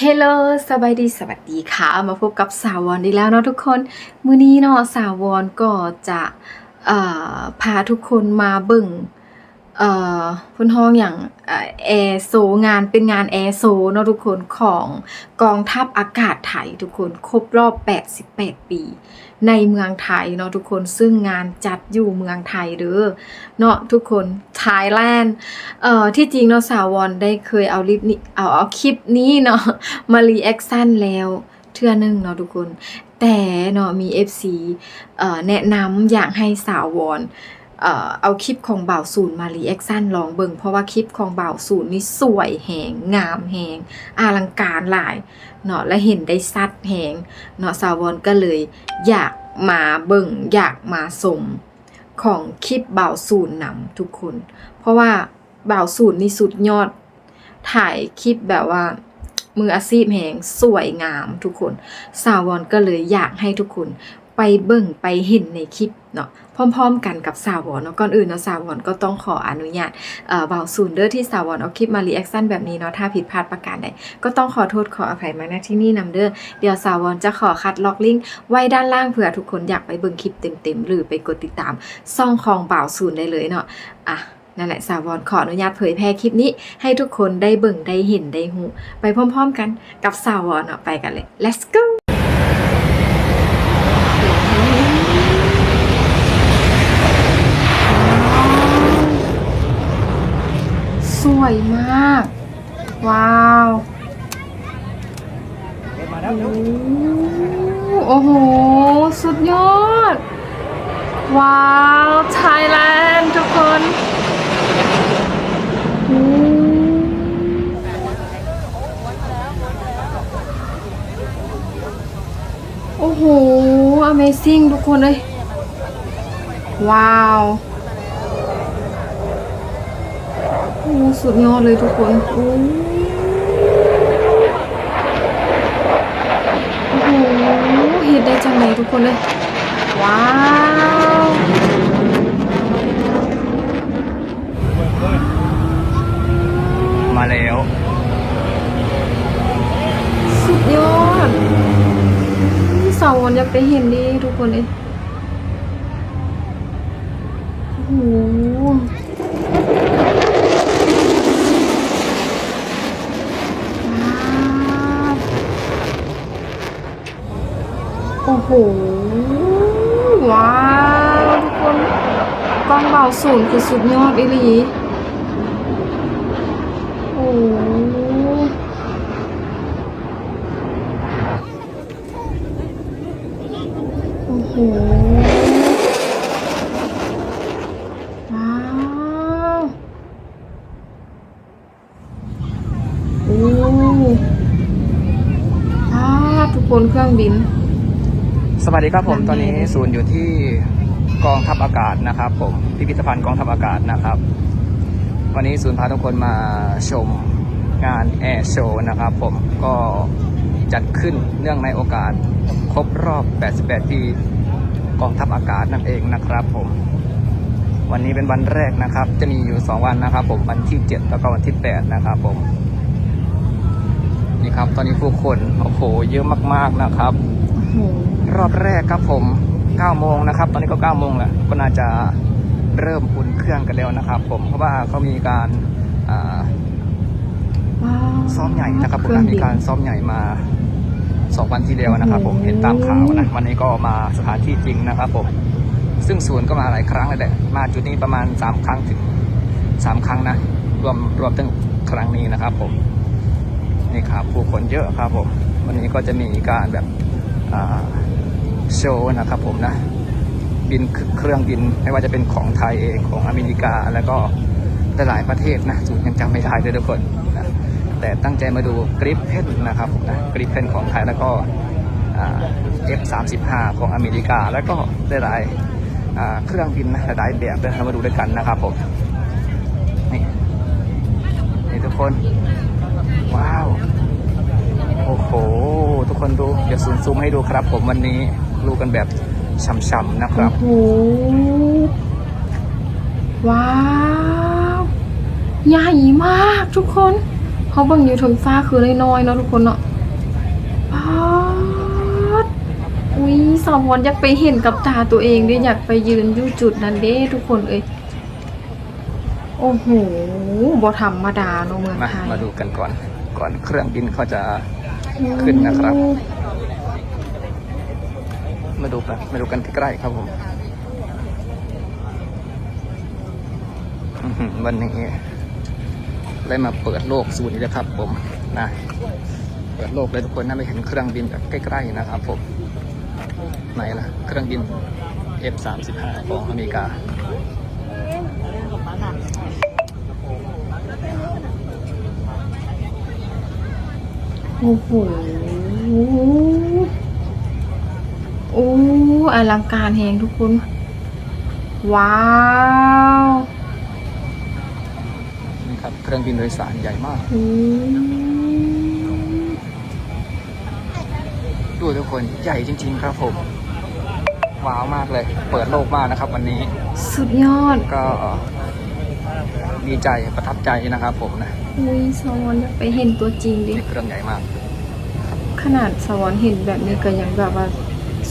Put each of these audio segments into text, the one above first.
เฮลโลสบายดี สวัสดีค่ะ มาพบกับสาววอนอีกแล้วเนาะทุกคน มื้อนี้เนาะสาววอนก็จะพาทุกคนมาเบิ่ง เอ่อพื้นห้องอย่างแอร์โซงานเป็นงานแอร์โซเนาะทุกคนของกองทัพอากาศไทยทุกคนครบรอบ 88 ปี ในเมืองไทยเนาะทุกคนซึ่งงานจัดอยู่เมืองไทยเด้อเนาะทุกคนไทยแลนด์เอ่อที่จริงเนาะสาววอนได้เคยเอาลิปนี้เอาเอาคลิปนี้เนาะมารีแอคชั่นแล้วเทื่อหนึงเนาะทุกคนแต่เนาะมี FC เอ่อแนะนำอยากให้สาววอน เอาคลิปของบ่าวศูนย์มารีแอคชั่นลองเบิงเพราะว่าคลิปของบ่าวศูนย์นี่สวยแหงงามแหงอลังการหลายเนาะและเห็นได้ซัดแหงเนาะสาววอนก็เลยอยากมาเบิงอยากมาสมของคลิปบ่าวศูนย์นำทุกคน เพราะว่าบ่าวศูนย์นี่สุดยอด ถ่ายคลิปแบบว่ามืออาชีพแหงสวยงามทุกคน สาววอนก็เลยอยากให้ทุกคน ไปเบิ่งไปเห็นในคลิปเนาะพร้อมๆกันกับสาววอนเนาะก่อนอื่นเนาะสาววอนก็ต้องขออนุญาตเอ่อบ่าวศูนย์เด้อที่สาววอนเอาคลิปมารีแอคชั่นแบบนี้เนาะถ้าผิดพลาดประการใดก็ต้องขอโทษขออภัยมาณที่นี่นำเด้อเดี๋ยวสาววอนจะขอคัดล็อกลิงก์ไว้ด้านล่างเผื่อทุกคนอยากไปเบิ่งคลิปเต็มๆ หรือไปกดติดตามซ่องของบ่าวศูนย์ได้เลยเนาะอะนั่นแหละสาววอนขออนุญาตเผยแพร่คลิปนี้ ให้ทุกคนได้เบิ่งได้เห็นได้หูไปพร้อม ๆ กันกับสาววอนเนาะไปกันเลย let's go วยมาก ว้าวโอ้โห สุดยอด ว้าวไทยแลนด์ทุกคนโอ้โห Amazing ทุกคนเลย ว้าวโอ้สุดยอดเลยทุกคนโอ้โอ้โหเห็นได้จังไหนทุกคนเลย ว้าวมาแล้ว สุดยอดสาววันอยากไปเห็นดิทุกคนเลยโอ้โหว้าวโอ้โหว้าวทุกคนกล้องเบาศูนย์คือสุดยอดอีหลีโอ้โหโอ้โหว้าวโอ้อ้าทุกคนเครื่องบิน สวัสดีครับผมนั่นเองตอนนี้ศูนย์อยู่ที่กองทัพอากาศนะครับ ผมพิพิธภัณฑ์กองทัพอากาศนะครับ วันนี้ศูนย์พาทุกคนมาชมงานแอร์โชว์นะครับ ผมก็จัดขึ้นเนื่องในโอกาสครบรอบ 88 ปีกองทัพอากาศนั่นเองนะครับ ผม วันนี้เป็นวันแรกนะครับ จะมีอยู่ 2 วันนะครับ ผมวันที่ 7 แล้วก็วันที่ 8 นะครับ ผมนี่ครับ ตอนนี้ผู้คนโอ้โหเยอะมากๆนะครับโอ้โห รอบแรกครับผม9โมงนะครับ ตอนนี้ก็9โมงแล้วก็น่าจะเริ่มอุ่นเครื่องกันแล้วนะครับ ผมเพราะว่าเขามีการอ่าว้าวซ้อมใหญ่นะครับผมเครื่นะองบิมีนการซ้อมใหญ่มาสองวันที่แล้วนะครับ ผมโอ้โหเห็นตามข่าวนะวันนี้ก็มาสถานที่จริงนะครับผมซึ่งศูนย์ก็มาหลายครั้งเลยแหละมาจุดนี้ประมาณ 3 ครั้งถึง 3 ครั้งนะ รวมรวมตั้งครั้งนี้นะครับ ผมนี่ครับผู้คนเยอะครับผมวันนี้ก็จะมีการแบบอ่า โชว์นะครับผมนะ บินเครื่องบินไม่ว่าจะเป็นของไทยเองของอเมริกาแล้วก็หลายประเทศนะสูตรยังจำไม่ได้เลยทุกคนนะแต่ตั้งใจมาดูกริปเพนนะครับผมนะกริปเพนของไทยแล้วก็เอ่า F35 ของอเมริกา แล้วก็หลายเครื่องบินนะหลายแบบเดินมาดูด้วยกันนะครับผมนี่นี่ทุกคน ว้าว โอ้โห ทุกคนดู เดี๋ยวซูมให้ดูครับผมวันนี้ ดูกันแบบช่ำๆนะครับ โอ้โหว้าวใหญ่มากทุกคนโหเขาเบิ่งอยู่ถึงฟ้าคือน้อยๆเนาะทุกคนเนาะป๊าดอุ้ยสาววอนอยากไปเห็นกับตาตัวเองเด้อยากไปยืนอยู่จุดนั้นเด้ทุกคนเอ้ยโอ้โหบ่ธรรมดาเนาะเมืองมาไทยมาดูกันก่อน ก่อนเครื่องบินเขาจะขึ้นนะครับ มาดูกันมาดูกันใกล้ๆครับผมวันนี้ได้มาเปิดโลกศูนย์นี้นะครับ ผมนะเปิดโลกเลยทุกคนน่าไปเห็นเครื่องบินแบบใกล้ๆนะครับ ผมไหนล่ะ เครื่องบิน F35 ของอเมริกาโอ้โห อ้อลังการแฮงทุกคน ว้าว นี่ครับเครื่องบินโดยสารใหญ่มากอืมดูทุกคนใหญ่จริง ๆ ครับผม ว้าวมากเลย เปิดโลกมากนะครับ วันนี้ สุดยอดก็ดีใจประทับใจนะครับผมนะอุ้ยสวรรค์อยากไปเห็นตัวจริงดินี่เครื่องใหญ่มาก ขนาดสวรรค์เห็นแบบนี้ก็ยังแบบว่า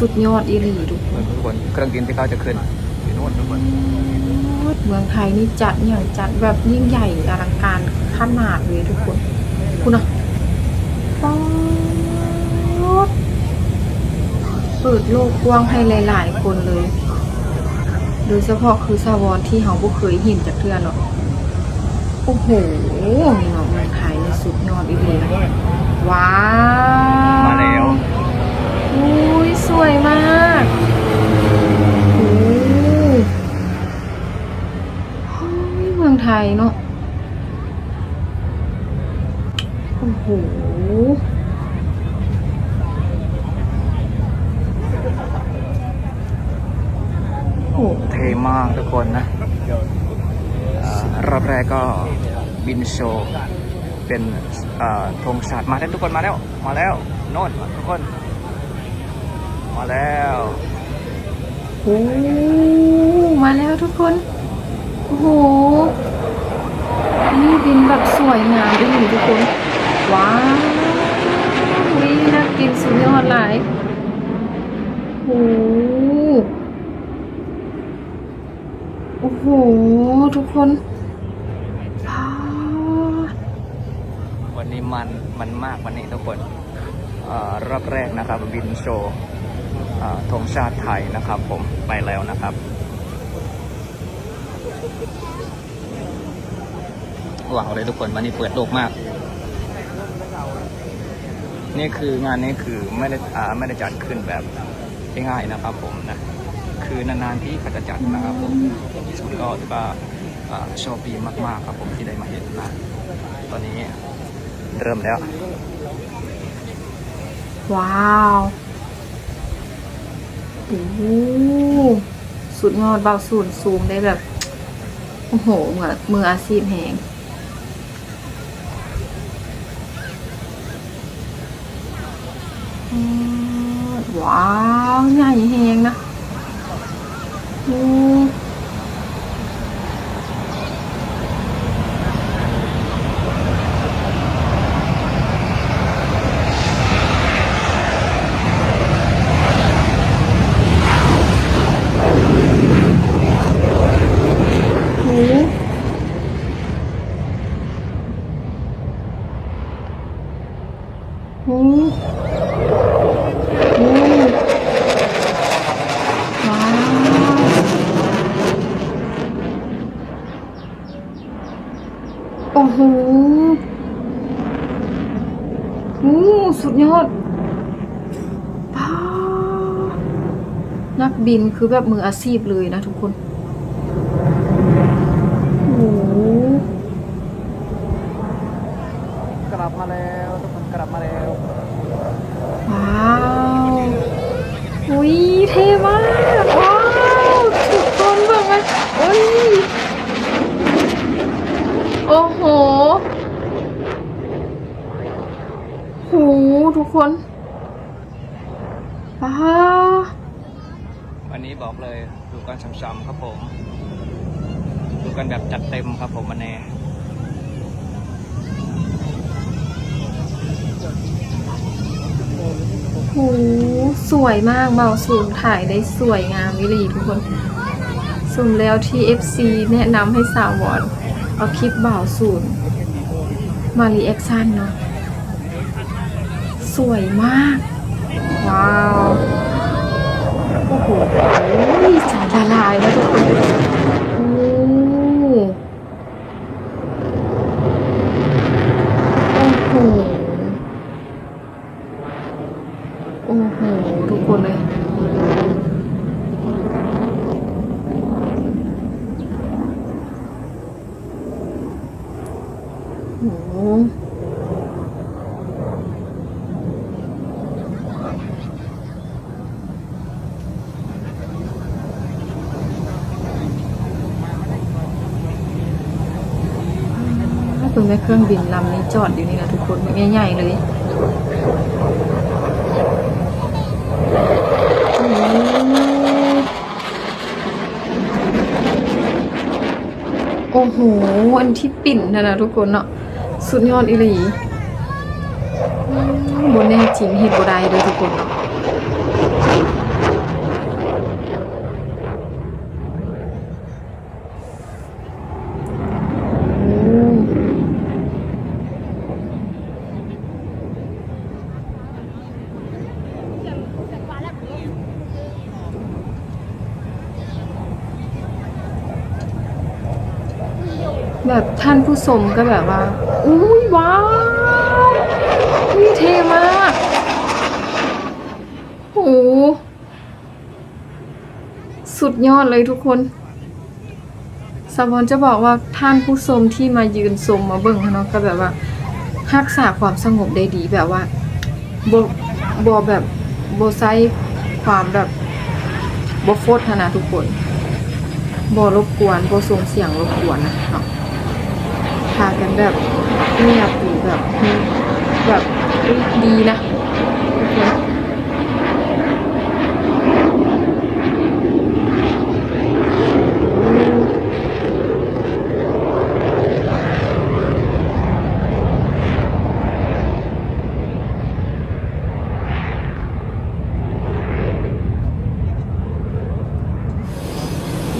สุดยอดอีหลีทุกคนทุกคนเครื่องบินที่เขาจะขึ้นอยู่นู่นทุกคนเมืองไทยนี่จัดอย่างจัดแบบยิ่งใหญ่อลังการขนาดเลยทุกคน คุณอะป๊อดเปิดโลกกว้างให้หลาย ๆ คนเลย โดยเฉพาะคือสวรรค์ที่เขาบ่เคยเห็นจากเทื่อเนาะโอ้โหนี่เนาะเมืองไทยนี่สุดยอดอีหลีว้าวมาแล้ว อุ้ยสวยมากโอ้เฮ้ยเมืองไทยเนาะโอ้โหเท่มากทุกคนนะรอบแรกก็บินโชว์เป็นธงชาติมาแล้วทุกคนมาแล้ว มาแล้วโน่นทุกคน มาแล้วโอ้มาแล้วทุกคน โอ้โห นี่บินแบบสวยงามด้วยทุกคน ว้าววิน่ากินสุดยอดหลายโอ้โหโอ้โห ทุกคนพาดวันนี้มันมันมากวันนี้ทุกคนอารอบแรกนะครับบินโชว์อ่า ธงชาติไทยนะครับผมไปแล้วนะครับ ว้าวเลยทุกคนวันนี้เปิดโลกมาก นี่คืองานนี้คือไม่ได้อ่าไม่ได้จัดขึ้นแบบง่ายๆนะครับผมนะคือนานๆที่เขาจะจัดนะครับผมสุดก็ถือว่าอ่าโชคดีมากๆครับผมที่ได้มาเห็นนะตอนนี้เริ่มแล้ว ว้าว โอ้โหสุดยอดเบาสูนซูมได้แบบ โอ้โหเหมือนมืออาชีพแหงว้าว ใหญ่แหงนะโอ้โหโอ้โหโอ้ว้าวโอ้โห โอ้สุดยอดป้านักบินคือแบบมืออาชีพเลยนะทุกคน คนป้าวันนี้บอกเลยดูกันช้ำๆครับผม ดูกันแบบจัดเต็มครับผมมาแน่โหสวยมากเบาสูงถ่ายได้สวยงามวิลีทุกคน สุ่มแล้วที่ FC แนะนำให้สาววอนเอาคลิปเบาสูงมารีแอคชั่นเนาะ วยมาก ว้าว โอ้โหใจละลายแล้วทุกคนโอ้โอ้โห โอ้โห ทุกคนเลย โอ้โห ถ้าเป็นแม่เครื่องบินลำนี้จอดอยู่นี่นะทุกคนใหญ่ๆเลยโอ้โห อันที่ปิ่นนะนะทุกคนเนาะสุดยอดอีหลีบนแน่จริงเห็ดบได้เลยทุกคนเนาะ แบบท่านผู้ชมก็แบบว่าอุ้ยว้าวอุ้ยเท่มากโอ้โหสุดยอดเลยทุกคนสาวอนจะบอกว่าท่านผู้ชมที่มายืนชมมาเบิ่งเนาะก็แบบว่ารักษาความสงบได้ดีแบบว่าบ่บ่แบบบ่ใช้ความแบบบ่โฟดหั้นะทุกคนบ่รบกวนบ่ส่งเสียงรบกวนนะเนาะากันแบบเงียบดีแบบแบบดีนะทุกคน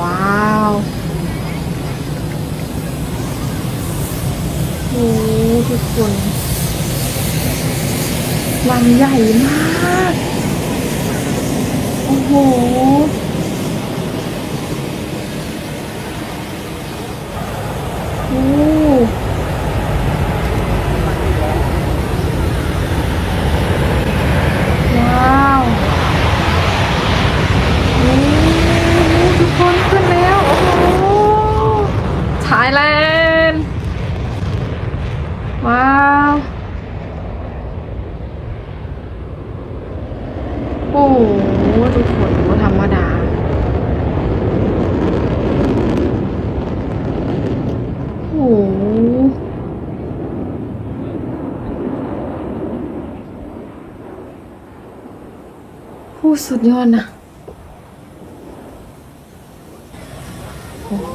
ว้าวโอ้ทุกคนลังใหญ่มาก โอ้โห โอ้ว้าว โอ้ทุกคนขึ้นแล้ว โอ้โหไทยแลนด์ ว้าว โอ้โหทุกคนบ่ธรรมดา โอ้โหผู้ สุดยอดนะ โอ้โห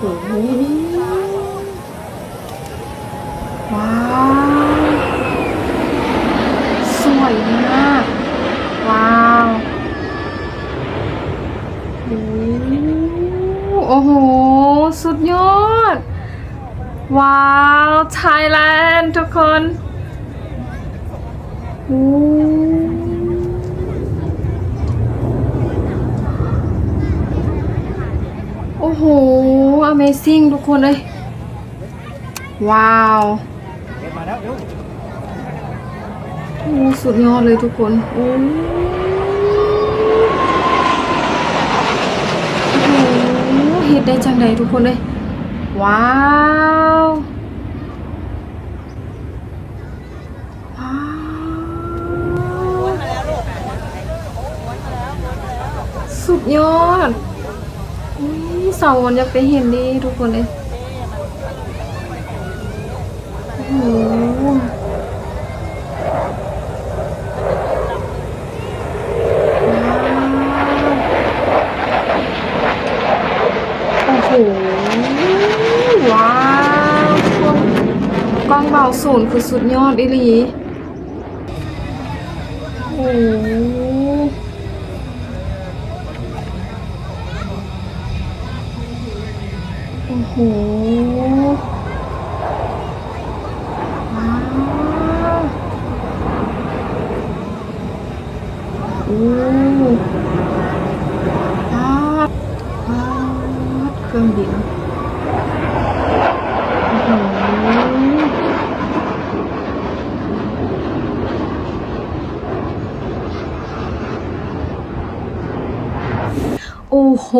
ว้าว สวยมาก ว้าวโอ้โห สุดยอด ว้าว ไทยแลนด์ทุกคน โอ้โอ้โห Amazing ทุกคนเลย ว้าวโอ้สุดยอดเลยทุกคนโอ้โหเฮ็ดได้จังใดทุกคนเลย ว้าวว้าวสุดยอด สาววันอยากไปเห็นดีทุกคนเลยโอ้โหโอ้โหว้าวคนกล้องเบาศูนย์คือสุดยอดอีหลี โอ้โห โหว้าวโอ้ว้าวว้าวเครื่องบินโอ้โหโอ้โห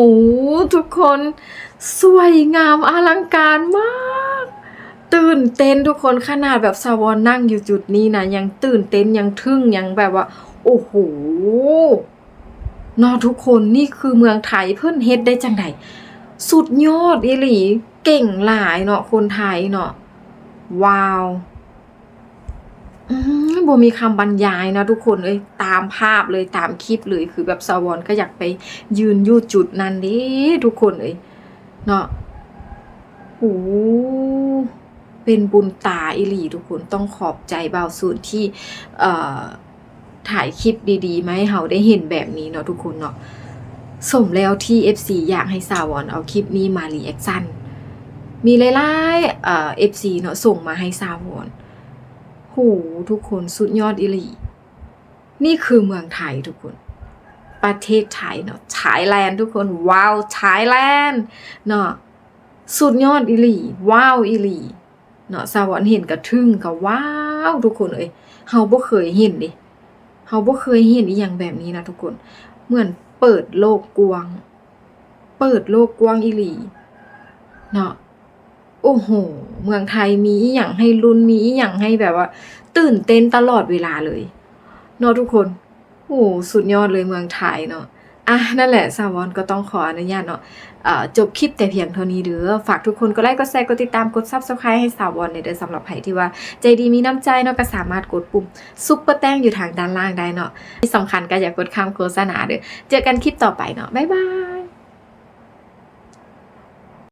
ทุกคน สวยงามอลังการมาก ตื่นเต้นทุกคนขนาดแบบสาวอนนั่งอยู่จุดนี้นะยังตื่นเต้นยังทึ่งยังแบบว่า โอ้โหเนอทุกคนนี่คือเมืองไทยเพิ่นเฮ็ดได้จังไดสุดยอดอีหลี เก่งหลายเนาะคนไทยเนาะว้าว อืมบ่มีคำบรรยายนะทุกคนเอ้ยตามภาพเลยตามคลิปเลยคือแบบสาวอนก็อยากไปยืนยู่จุดนั้นด้ทุกคนเอ้ยเนาะโอ้เป็นบุญตาอิหลีทุกคนต้องขอบใจบ่าวสูนที่ถ่ายคลิปดีๆมาให้เฮาได้เห็นแบบนี้เนาะทุกคนเนาะสมแล้วที่ FC อยากให้สาวอนเอาคลิปนี้มารีแอคชั่นมีหลายๆเอ่อ FC เนาะส่งมาให้สาวอน หทุกคนสุดยอดอิลี นี่คือเมืองไทยทุกคน ประเทศไทยเนาะไทยแลนด์ทุกคน ว้าวไทยแลนด์เนาะสุดยอดอีหลี ว้าวอีหลีเนาะสาวรรค์เห็นกระทึ่งกับว้าวทุกคนเอ้ยเฮาบ่เคยเห็นดิเฮาบ่เคยเห็นอีหยังแบบนี้นะทุกคน เหมือนเปิดโลกกว้าง เปิดโลกกว้างอีหลี เนาะ โอ้โห เมืองไทยมีอีหยังให้ลุ้นมีอีหยังให้แบบว่า ตื่นเต้นตลอดเวลาเลยเนาะทุกคน โอ้สุดยอดเลยเมืองไทยเนาะอะนั่นแหละสาวรรค์ก็ต้องขออนุญาตเนาะจบคลิปแต่เพียงเท่านี้เด้อฝากทุกคนก็ไลค์กดแชร์กดติดตามกด Subscribe ให้สาววอนในเด้อสำหรับใครที่ว่า ใจดีมีน้ำใจเนาะก็สามารถกดปุ่มซุปเปอร์แต้งอยู่ทางด้านล่างได้เนาะที่สำคัญก็อย่ากดข้ามโฆษณาเด้อเจอกันคลิปต่อไปเนาะบ๊ายบาย